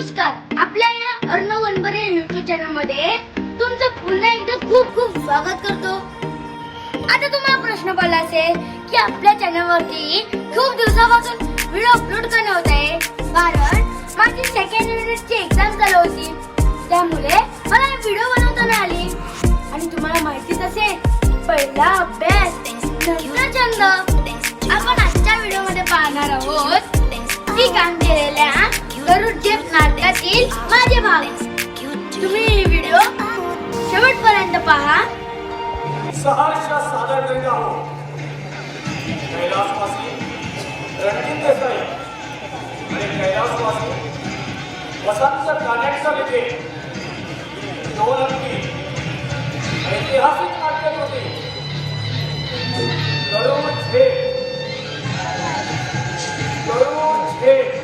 नमस्कार. आपल्या या अर्णव वनबरे युट्यूब चॅनलमध्ये तुमचं पुन्हा एकदा खूप खूप स्वागत करतो. आता तुम्हाला प्रश्न पडला असेल की आपल्या चॅनल वरती खूप दिवसापासून व्हिडिओ अपलोड करणे होत आहे? कारण माझी सेकंड युनिटची एक्झाम चालू होती. त्यामुळे मला व्हिडिओ बनवता आली. आणि तुम्हाला माहितीच असेल पहिला अभ्यास नंतर छंद. आपण आजच्या व्हिडिओमध्ये पाहणार आहोत ती काम केलेल्या गरुड जेप नाटकातील माझे भाग तुम्ही ही व्हिडिओ शेवटपर्यंत पहा. सहाशा सादर करीत आहोत. कैलासवासी रणजित देसाई आणि कैलासवासी वसंत कानेटकर येथे दोन अंकी ऐतिहासिक नाटक होते. गरुड झेप. गरुड झेप.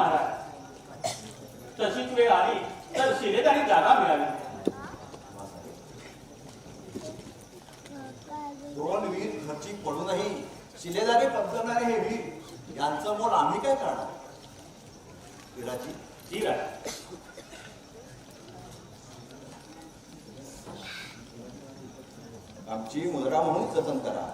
महाराज. तशीच वेळ आली तर शिलेदारी जागा मिळावी दोन वीर खर्ची पडूनही शिलेदारी पत्करणारे हे वीर यांचं मोल आम्ही काय करणार? वीराजी? ठीक आहे आमची मुद्रा म्हणून जतन करा.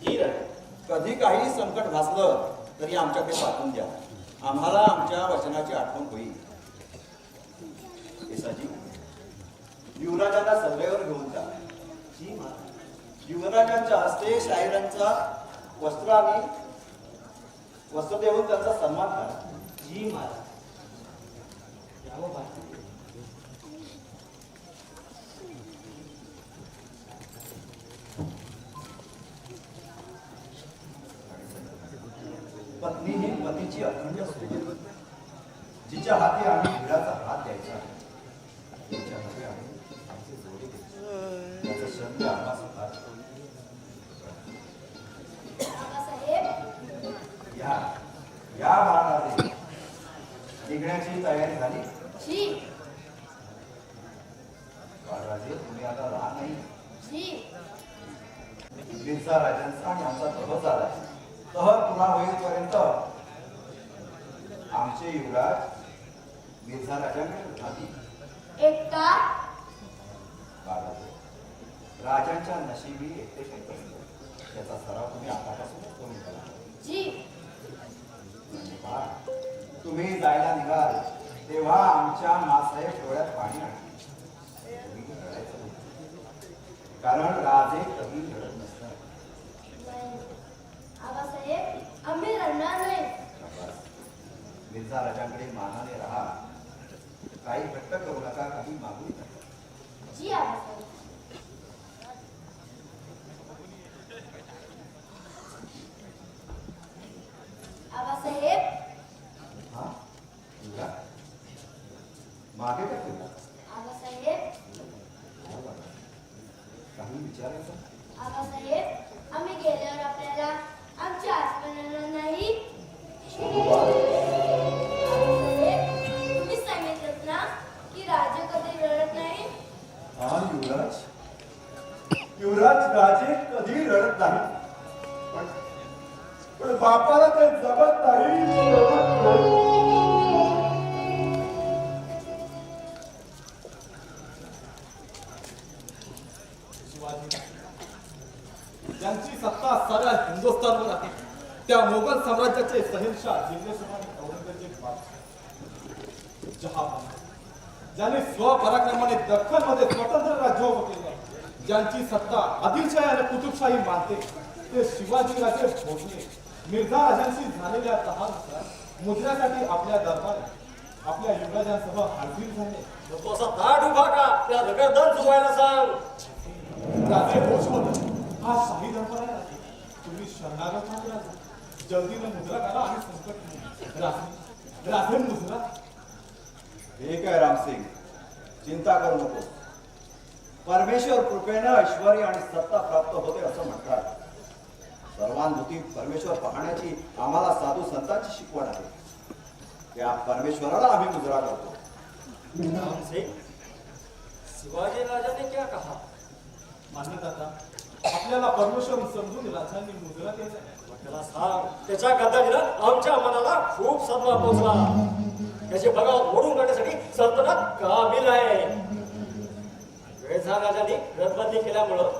ठीक आहे कधी काही संकट भासलं तरी आमच्याकडे पाठवून द्या. आम्हाला आमच्या वचनाची आठवण होईल. युवराजांना सगळ्यावर घेऊन जा. युवराजांच्या हस्ते शाहिरांचा वस्त्र आणि वस्त्र देऊन त्यांचा सन्मान करा. जी महाराज पतीची अखंड सोबत जिच्या हाती आम्ही भिडाचा हात द्यायचा तिच्या हाती आम्ही आमचे जोडे द्यायचे. याचा शब्द आम्हा सुद्धा बाबासाहेब या या निघण्याची तयारी झाली? जी. बाळराजे तुम्ही आता लहान नाही. राजांचा आणि आमचा तह झाला तह पुन्हा होईपर्यंत आमचे युवराज मिर्झा आधी एकटा? राजांच्या नशिबी एकटे असतो त्याचा सराव तुम्ही आतापासूनच करून करा जी. म्हणजे तुम्ही जायला निघाल तेव्हा आमच्या मासाहेब डोळ्यात पाणी आणले. कारण राजे कधी रडत नसतात. आबासाहेब आम्ही रडणार नाही. मिर्झा राजांकडे मानाने राहा. काही घट्ट करू नका काही मागू नका जी आबासाहेब ज्यांची सत्ता साऱ्या हिंदुस्थानवर आहे. त्या मोगल साम्राज्याचे जहाबान ज्यांनी स्वपराक्रमाने दख्खनमध्ये स्वतंत्र राज्य उभं केलं ज्यांची सत्ता आदिलशाही आणि कुतुबशाही मानते ते शिवाजी राजे भोसले. मिर्झा राजांशी झालेल्या तहानुसार मुद्र्यासाठी आपल्या दरबारात आपल्या युवराजांसह हाजीर झाले. नको असा ताट उभा का? त्या रगडदार जुवायला सांग. राजे भोजमल हा शाही आहे राजे. तुम्ही शरणागत आहात राजे जल्दीने मुद्रा करा आणि संकट नाही. राजे राजे मुद्रा ठीक आहे रामसिंग चिंता करू नको. परमेश्वर कृपेनं ऐश्वर आणि सत्ता प्राप्त होते असं म्हणतात. सर्वांभूती परमेश्वर पाहण्याची आम्हाला साधू संतांची शिकवण आहे. त्या परमेश्वराला आम्ही मुजरा करतो. शिवाजी राजा ने क्या कहा? मान्यदाता आपल्याला परमेश्वर समजून राजांनी केल्या त्याला सांग त्याच्या गद्दारीनं आमच्या मनाला खूप सदमा पोहोचला. त्याची बगावत मोडून काढण्यासाठी सल्तनत काबिल आहे. वेळझा राजाने रदबंदी केल्यामुळं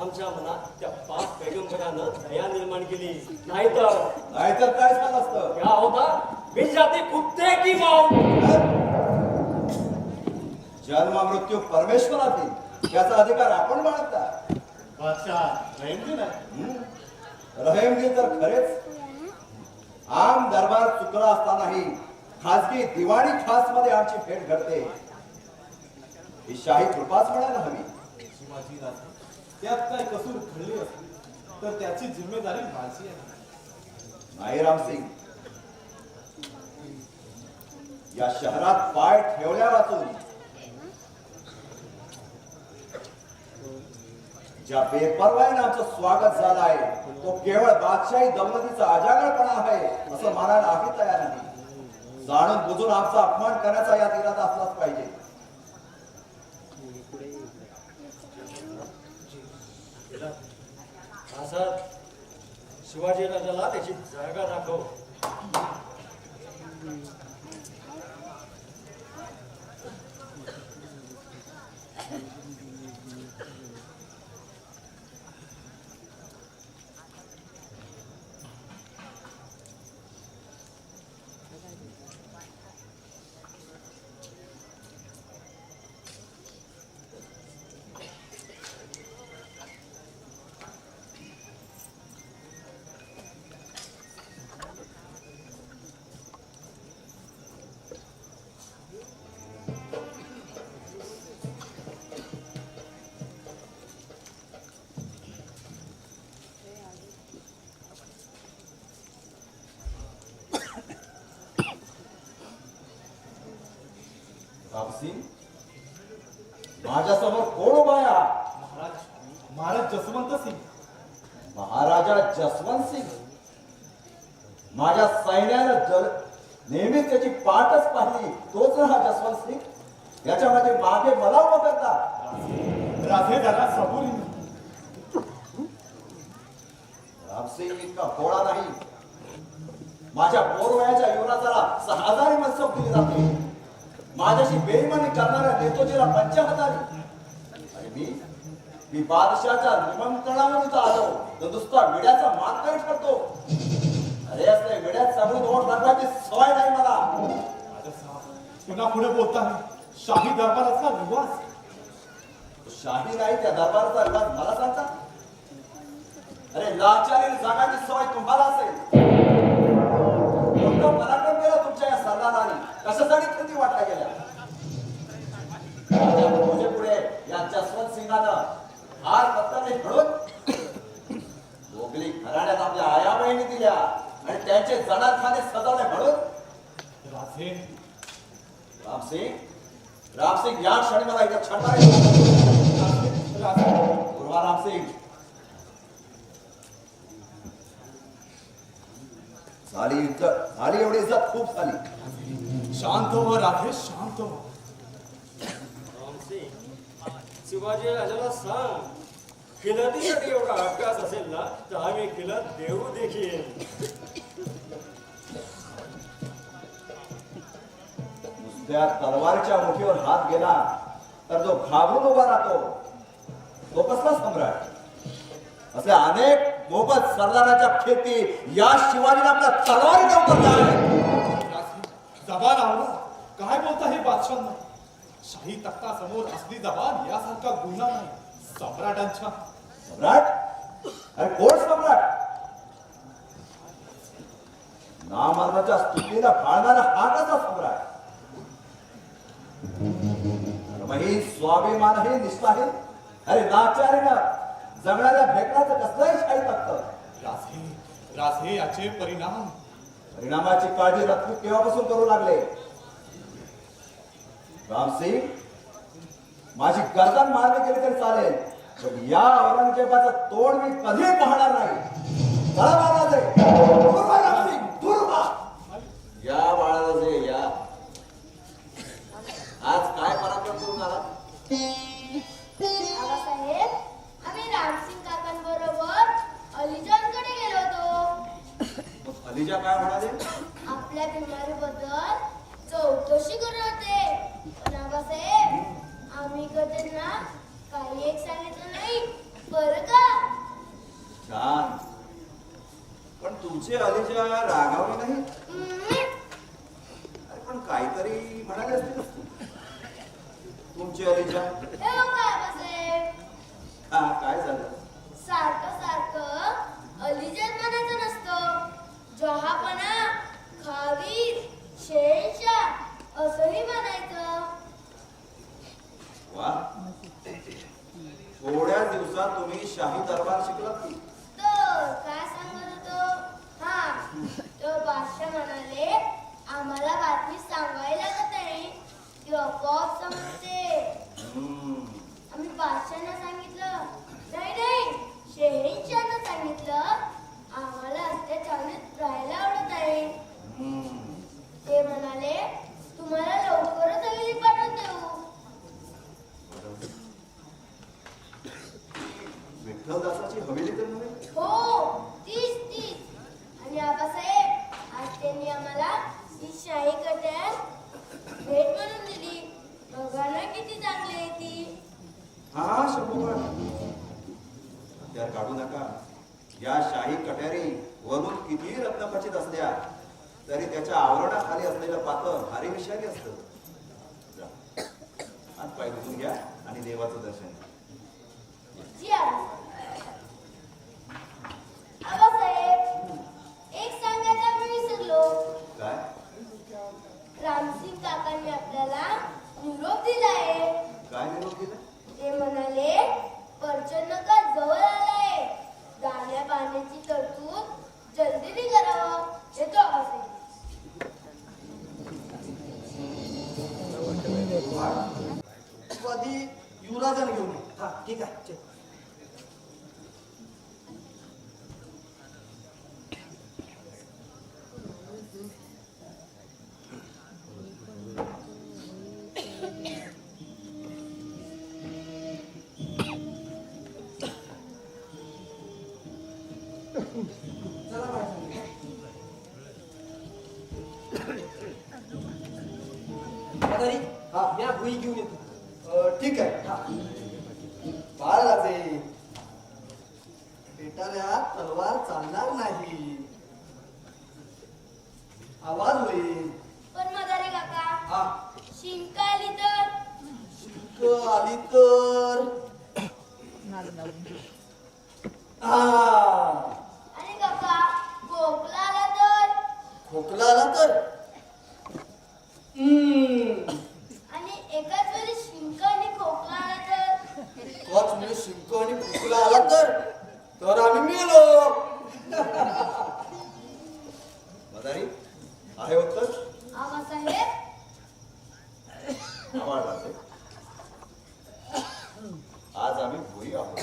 आमच्या मनात त्या पाच पैगंबरानं दया निर्माण केली. नाहीतर नाहीतर काय झालं असतं? क्या होता बिनजाती कुत्ते की मौत जन्म मृत्यू परमेश्वरातील याचा अधिकार आपण बाळगता. बादशाह रहीमजी रहीमजी तर खरेच. आम दरबार चुकला असतानाही खासगी दिवाणी खासमध्ये आमची भेट घडते. ही शाही कृपाच म्हणायला हवी. शिवाजी त्यात काय कसूर घडली असली तर त्याची जिम्मेदारी माझी आहे. नाही रामसिंग या शहरात पाय ठेवल्या वाचून ज्या बेपरवाईने आमचं स्वागत झालं आहे तो केवळ बादशाही दौलतीचा अजागरपणा आहे असं मानायला आम्ही तयार नाही. जाणून बुजून आमचा अपमान करण्याचा यात इरादा असलाच पाहिजे. असं शिवाजी राजाला त्याची जागा दाखव. रामसिंग माझ्यासमोर कोण उभा आहे हा? महाराज महाराज जसवंत सिंग महाराजा जसवंत सिंग माझ्या सैन्यानं जर नेहमीच त्याची पाठच पाहिली तोच ना हा जसवंत सिंग याच्यामध्ये मागे मला उभं करता राधे जरा सबुरीने रामसिंग इतका भोळा नाही माझ्या पोरवयाच्या युवराजाला सहा हजारी मनसब दिली जाते माझ्याशी बेईमानी करणाऱ्या नेतोजीला पंचहजारी आणि मी मी बादशाच्या निमंत्रणावर इथं आलो. तर नुसता विड्याचा मान काही करतो अरे असले विड्यात सगळं दोन रंगाची सवय नाही मला. पुन्हा पुढे बोलताय शाही दरबाराचा रिवाज. शाही नाही त्या दरबाराचा रिवाज मला सांगता. अरे लाचारी जागाची सवय तुम्हाला असेल. पराक्रम केलं तुमच्या या सरदाराने? कशासाठी कृती वाटल्या गेल्या या जसवंत सिंगानं हार पत्ताने घडून मोगली घराण्यात आपल्या आया बहिणी दिल्या आणि त्यांचे जनाखाने सजवले म्हणून राधे रामसिंग? रामसिंग या क्षणी मला इथं छंडा रामसिंग. झाली इज्जत झाली एवढी इज्जत खूप झाली. शांत व्हा राधे शांत व्हा रामसिंग शिवाजी राजाला सांग खिलतीसाठी एवढा अभ्यास असेल ना तर आम्ही खिलत देऊ देखील. नुसत्या तलवारीच्या मुठीवर हात गेला तर जो घाबरून उभा राहतो. तो कसला सम्राट? असे अनेक मोबत सरदाराच्या खेती या शिवाजीला आपल्या तलवारी जबान आवडा काय बोलता हे बादशांना शाही तख्ता समोर असली जबान यासारखा गुन्हा नाही. सम्राटांच्या. सम्राट? अरे कोण सम्राट? नामार्गाच्या स्तुतीला फाळणारा हा कसा सम्राट? धर्मही स्वाभिमानही निष्ठाही अरे नाचारीनं जगणाऱ्या भेटण्याचं कसलंही शाही तख्त? राधे राधे याचे परिणाम. परिणामाची काळजी रत्न केव्हापासून करू लागले? रामसिंग माझी गर्दन मारली गेली तरी चालेल पण या औरंगजेबाचं तोंड मी कधी पाहणार नाही. चला महाराज दूर व्हा रामसिंग दूर व्हा या बाळाजे या आज काय पराक्रम करून आला बाबासाहेब आम्ही रामसिंग काकांबरोबर अलिजानकडे गेलो होतो अलिजा काय म्हणाले आपल्या बिमारीबद्दल चौकशी करत होते पण आबासाहेब आम्ही का त्यांना काही एक सांगितलं नाही बरं का छान पण तुमचे अलिजा रागावले नाही हम्म. अरे पण काहीतरी म्हणाले असतील तुमची अलिजा हे बघा आबासाहेब हा काय झालं सारखं सारखं अलिजात म्हणायचं नसतं जहापणा खावीर शेरशाह असंही म्हणायचं वा थोड्या दिवसात तुम्ही शाही दरबार शिकलात की तर काय सांगत होतो हा तो बादशाह म्हणाले आम्हाला बातमी सांगायला लागत नाही ती आपोआप समजते हम्म. आम्ही बादशाहना सांगितलं नाही नाही शेहेंशाहना सांगितलं आम्हाला अत्याचारीत राहायला आवडत आहे हम्म. ते म्हणाले तुम्हाला लवकरच हवेली पाठवून देऊ विठ्ठलदासाची हवेली तर नव्हे हो तीच तीच आणि आबासाहेब आम्हाला ही शाही कट्यार भेट म्हणून दिली. बघा ना किती चांगली आहे ती? हा शंभूकर हत्यार काढू नका. या शाही कट्यारी वरून कितीही रत्नखचित असल्या तरी त्याच्या आवरणाखाली असलेलं पात्र भारी विषारी असतं. हात पाय धुवून घ्या आणि देवाचं दर्शन घ्या. म्हणाले परचन्नका जवळ आलाय. दाण्या पाण्याची तरतूद जल्दीने करावं येतो असे युवराजन घेऊन हा ठीक आहे पेटाऱ्या तलवार चालणार नाही. आवाज होईल. पण मदारे काका हा. शिंक आली तर? शिंक आली तर? हा. आणि काका खोकला आला तर? खोकला आला तर? हम्म. आणि एकाच वेळी शिंक आणि खोकला आला तर शिंक आणि खोकला आला तर? तर आम्ही मेलो. मदारी आहे उत्तर आज आम्ही भोई आहोत.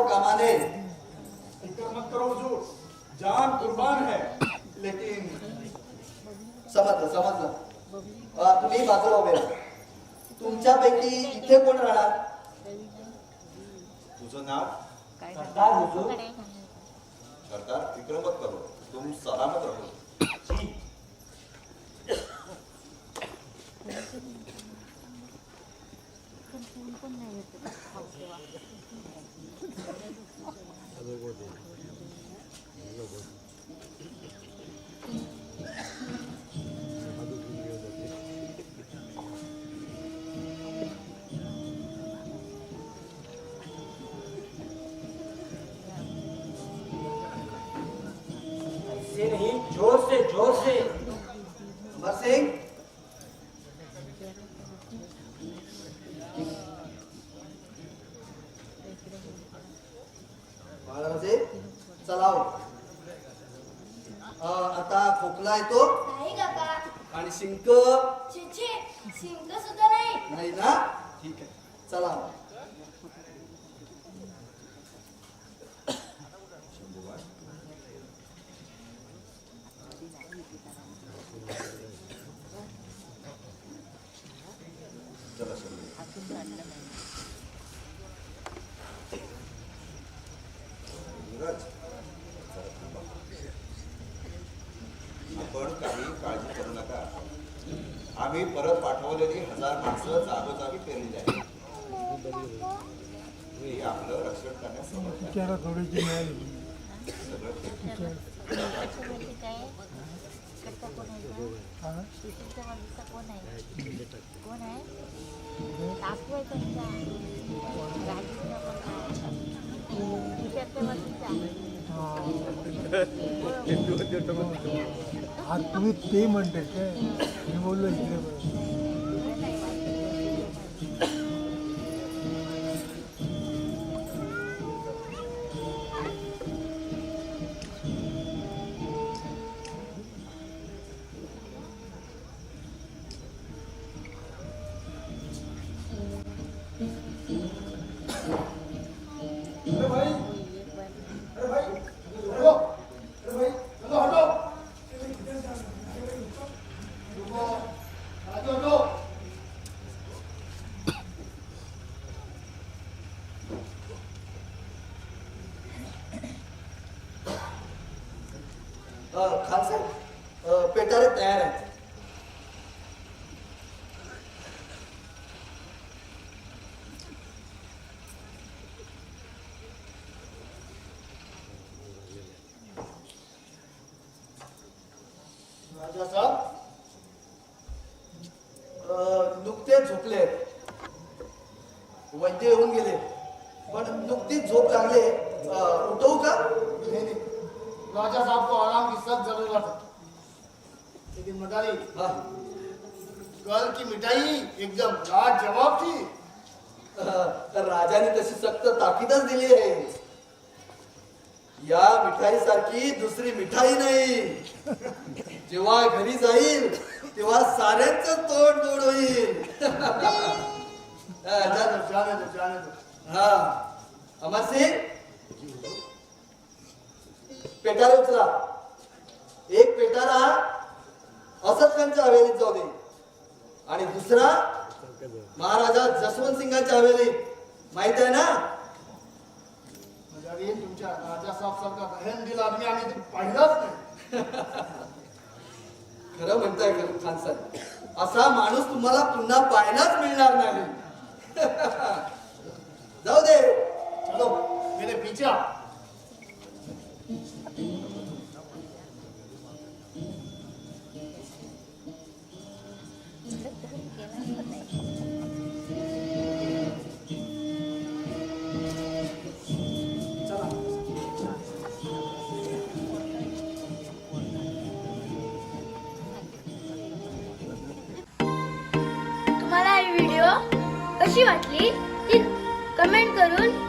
चूक होता कामा नये फिक्र मत करो हुजूर जान कुर्बान है लेकिन समजलं समजलं। तुम्ही बाजूला उभे राहा. तुमच्यापैकी इथे कोण राहणार? तुझं नाव? सरदार हुजूर। सरकार फिक्र मत करो। तुम सलामत रहो। അത് കുഴപ്പമില്ല पाठवलेली हजार माणसं जागोजागी पेरली जाईल हे आपलं रक्षण करण्यास. कोण आहे काकू आहे? त्यांचा तुम्ही ते म्हणते काय? मी बोललो इकडे साऱ्यांच तोंड तोड होईल. हा, हा. पेटारे उचला. एक पेटारा असद खानच्या हवेलीत जाऊ दे. आणि दुसरा महाराजा जसवंत सिंगाच्या हवेलीत. माहीत आहे ना? मदारी तुमच्या राजा साहब सारखा दहन दिल आम्ही तर पाहिलाच नाही. खरं म्हणताय खरं खान साहेब असा माणूस तुम्हाला पुन्हा पाहायलाच मिळणार नाही. जाऊ दे. चलो मेरे पीछे वाटली ती कमेंट करून